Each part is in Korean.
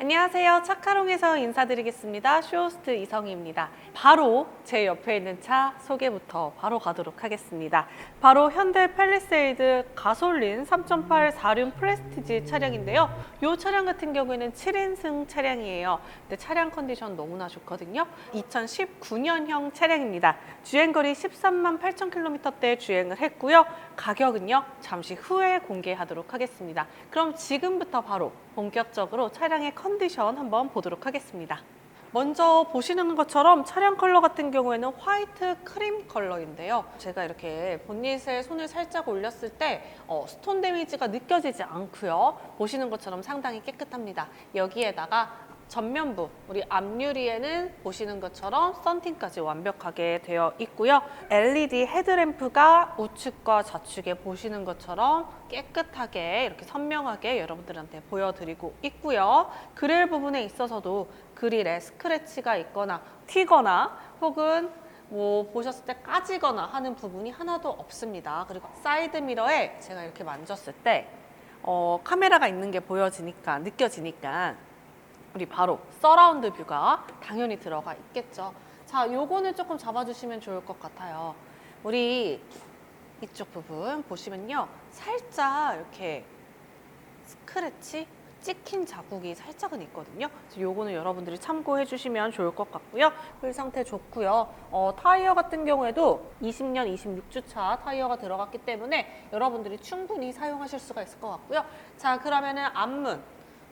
안녕하세요. 차카롱에서 인사드리겠습니다. 쇼호스트 이성희입니다. 바로 제 옆에 있는 차 소개부터 바로 가도록 하겠습니다. 바로 현대 팰리세이드 가솔린 3.8 4륜 프레스티지 차량인데요. 이 차량 같은 경우에는 7인승 차량이에요. 근데 차량 컨디션 너무나 좋거든요. 2019년형 차량입니다. 주행거리 13만 8천 킬로미터대 주행을 했고요. 가격은요. 잠시 후에 공개하도록 하겠습니다. 그럼 지금부터 바로 본격적으로 차량의 컨 디션 한번 보도록 하겠습니다. 먼저 보시는 것처럼 차량 컬러 같은 경우에는 화이트 크림 컬러인데요. 제가 이렇게 본닛에 손을 살짝 올렸을 때 어, 스톤 데미지가 느껴지지 않고요. 보시는 것처럼 상당히 깨끗합니다. 여기에다가 전면부 우리 앞유리에는 보시는 것처럼 썬팅까지 완벽하게 되어 있고요. LED 헤드램프가 우측과 좌측에 보시는 것처럼 깨끗하게 이렇게 선명하게 여러분들한테 보여드리고 있고요. 그릴 부분에 있어서도 그릴에 스크래치가 있거나 튀거나 혹은 뭐 보셨을 때 까지거나 하는 부분이 하나도 없습니다. 그리고 사이드 미러에 제가 이렇게 만졌을 때 어, 카메라가 있는 게 보여지니까 느껴지니까 우리 바로 서라운드 뷰가 당연히 들어가 있겠죠. 자, 요거는 조금 잡아주시면 좋을 것 같아요. 우리 이쪽 부분 보시면요. 살짝 이렇게 스크래치, 찍힌 자국이 살짝은 있거든요. 요거는 여러분들이 참고해 주시면 좋을 것 같고요. 휠 상태 좋고요. 어, 타이어 같은 경우에도 20년 26주차 타이어가 들어갔기 때문에 여러분들이 충분히 사용하실 수가 있을 것 같고요. 자, 그러면은 앞문,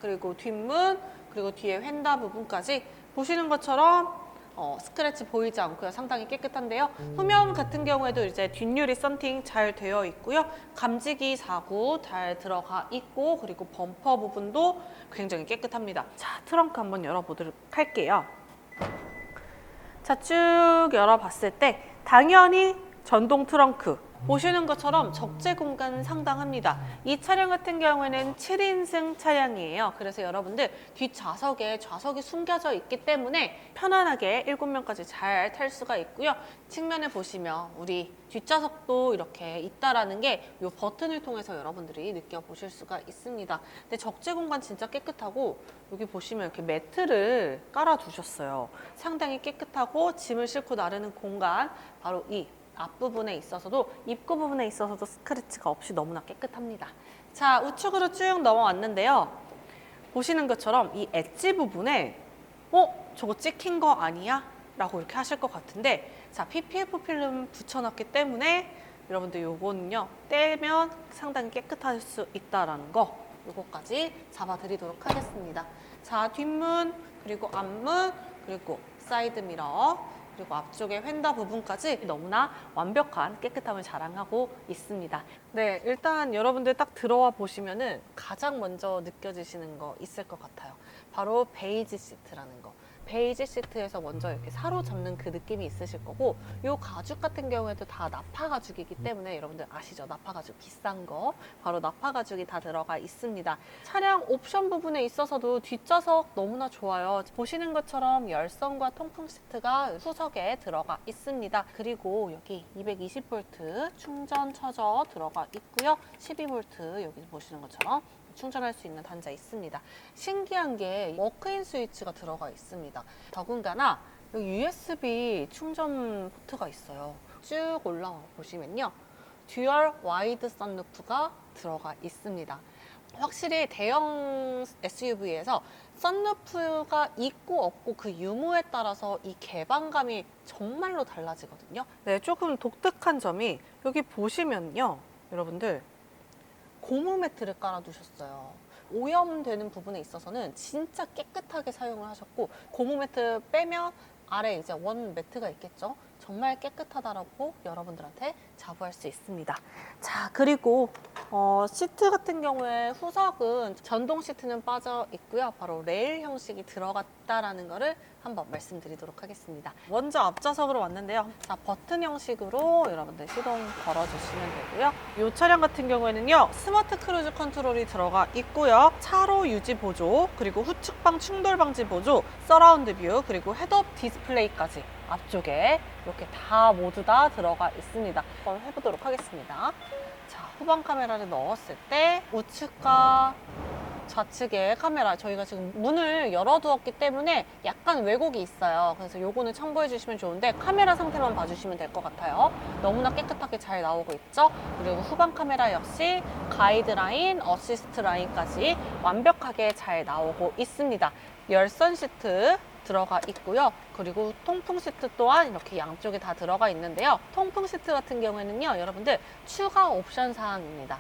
그리고 뒷문, 그리고 뒤에 휀다 부분까지 보시는 것처럼 어, 스크래치 보이지 않고요. 상당히 깨끗한데요. 후면 같은 경우에도 이제 뒷유리 썬팅 잘 되어 있고요. 감지기 사구 잘 들어가 있고 그리고 범퍼 부분도 굉장히 깨끗합니다. 자, 트렁크 한번 열어보도록 할게요. 자, 쭉 열어봤을 때 당연히 전동 트렁크 보시는 것처럼 적재 공간은 상당합니다. 이 차량 같은 경우에는 7인승 차량이에요. 그래서 여러분들 뒷좌석에 좌석이 숨겨져 있기 때문에 편안하게 7명까지 잘 탈 수가 있고요. 측면에 보시면 우리 뒷좌석도 이렇게 있다라는 게 이 버튼을 통해서 여러분들이 느껴보실 수가 있습니다. 근데 적재 공간 진짜 깨끗하고 여기 보시면 이렇게 매트를 깔아 두셨어요. 상당히 깨끗하고 짐을 싣고 나르는 공간 바로 이 앞부분에 있어서도 입구 부분에 있어서도 스크래치가 없이 너무나 깨끗합니다. 자, 우측으로 쭉 넘어왔는데요. 보시는 것처럼 이 엣지 부분에 어? 저거 찍힌 거 아니야? 라고 이렇게 하실 것 같은데 자, PPF 필름 붙여놨기 때문에 여러분들 요거는요 떼면 상당히 깨끗할 수 있다라는 거 요거까지 잡아드리도록 하겠습니다. 자, 뒷문 그리고 앞문 그리고 사이드 미러 그리고 앞쪽에 휀다 부분까지 너무나 완벽한 깨끗함을 자랑하고 있습니다. 네, 일단 여러분들 딱 들어와 보시면은 가장 먼저 느껴지시는 거 있을 것 같아요. 바로 베이지 시트라는 거. 베이지 시트에서 먼저 이렇게 사로잡는 그 느낌이 있으실 거고 요 가죽 같은 경우에도 다 나파 가죽이기 때문에 여러분들 아시죠? 나파 가죽 비싼 거 바로 나파 가죽이 다 들어가 있습니다. 차량 옵션 부분에 있어서도 뒷좌석 너무나 좋아요. 보시는 것처럼 열선과 통풍 시트가 후석에 들어가 있습니다. 그리고 여기 220V 충전 처저 들어가 있고요. 12V 여기 보시는 것처럼 충전할 수 있는 단자 있습니다. 신기한 게 워크인 스위치가 들어가 있습니다. 더군다나 여기 USB 충전 포트가 있어요. 쭉 올라와 보시면요. 듀얼 와이드 썬루프가 들어가 있습니다. 확실히 대형 SUV에서 썬루프가 있고 없고 그 유무에 따라서 이 개방감이 정말로 달라지거든요. 네, 조금 독특한 점이 여기 보시면요. 여러분들 고무 매트를 깔아두셨어요. 오염되는 부분에 있어서는 진짜 깨끗하게 사용을 하셨고 고무 매트 빼면 아래 이제 원 매트가 있겠죠. 정말 깨끗하다라고 여러분들한테 자부할 수 있습니다. 자, 그리고 어, 시트 같은 경우에 후석은 전동 시트는 빠져 있고요. 바로 레일 형식이 들어갔다라는 거를 한번 말씀드리도록 하겠습니다. 먼저 앞좌석으로 왔는데요. 자, 버튼 형식으로 여러분들 시동 걸어주시면 되고요. 이 차량 같은 경우에는요, 스마트 크루즈 컨트롤이 들어가 있고요. 차로 유지 보조, 그리고 후측방 충돌 방지 보조, 서라운드 뷰, 그리고 헤드업 디스플레이까지 앞쪽에 이렇게 다 모두 다 들어가 있습니다. 한번 해보도록 하겠습니다. 자, 후방 카메라를 넣었을 때 우측과 좌측에 카메라 저희가 지금 문을 열어두었기 때문에 약간 왜곡이 있어요. 그래서 요거는 참고해 주시면 좋은데 카메라 상태만 봐주시면 될 것 같아요. 너무나 깨끗하게 잘 나오고 있죠. 그리고 후방 카메라 역시 가이드라인, 어시스트 라인까지 완벽하게 잘 나오고 있습니다. 열선 시트 들어가 있고요. 그리고 통풍 시트 또한 이렇게 양쪽에 다 들어가 있는데요. 통풍 시트 같은 경우에는요, 여러분들 추가 옵션 사항입니다.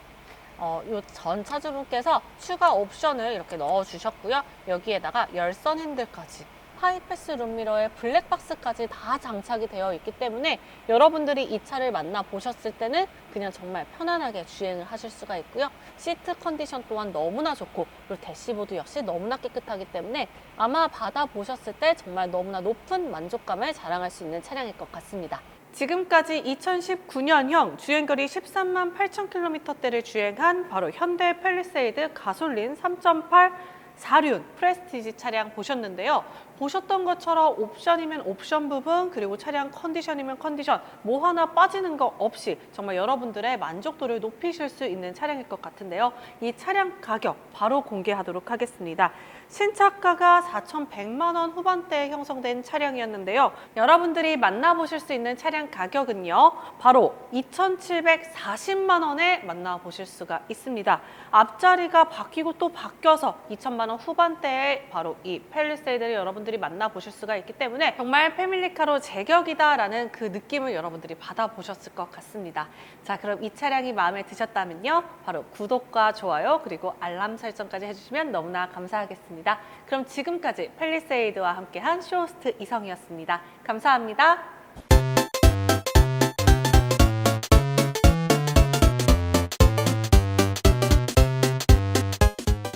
어, 요전 차주분께서 추가 옵션을 이렇게 넣어 주셨고요. 여기에다가 열선 핸들까지 하이패스 룸미러에 블랙박스까지 다 장착이 되어 있기 때문에 여러분들이 이 차를 만나 보셨을 때는 그냥 정말 편안하게 주행을 하실 수가 있고요. 시트 컨디션 또한 너무나 좋고 그리고 대시보드 역시 너무나 깨끗하기 때문에 아마 받아 보셨을 때 정말 너무나 높은 만족감을 자랑할 수 있는 차량일 것 같습니다. 지금까지 2019년형 주행거리 13만 8천 킬로미터대를 주행한 바로 현대 펠리세이드 가솔린 3.8 4륜 프레스티지 차량 보셨는데요. 보셨던 것처럼 옵션이면 옵션 부분 그리고 차량 컨디션이면 컨디션 뭐 하나 빠지는 거 없이 정말 여러분들의 만족도를 높이실 수 있는 차량일 것 같은데요. 이 차량 가격 바로 공개하도록 하겠습니다. 신차가가 4,100만 원 후반대에 형성된 차량이었는데요. 여러분들이 만나보실 수 있는 차량 가격은요. 바로 2,740만 원에 만나보실 수가 있습니다. 앞자리가 바뀌고 또 바뀌어서 2천만 원 후반대에 바로 이 펠리세이드를 여러분 들이 만나보실 수가 있기 때문에 정말 패밀리카로 제격이다라는 그 느낌을 여러분들이 받아보셨을 것 같습니다. 자, 그럼 이 차량이 마음에 드셨다면요. 바로 구독과 좋아요 그리고 알람 설정까지 해주시면 너무나 감사하겠습니다. 그럼 지금까지 펠리세이드와 함께한 쇼호스트 이성이었습니다. 감사합니다.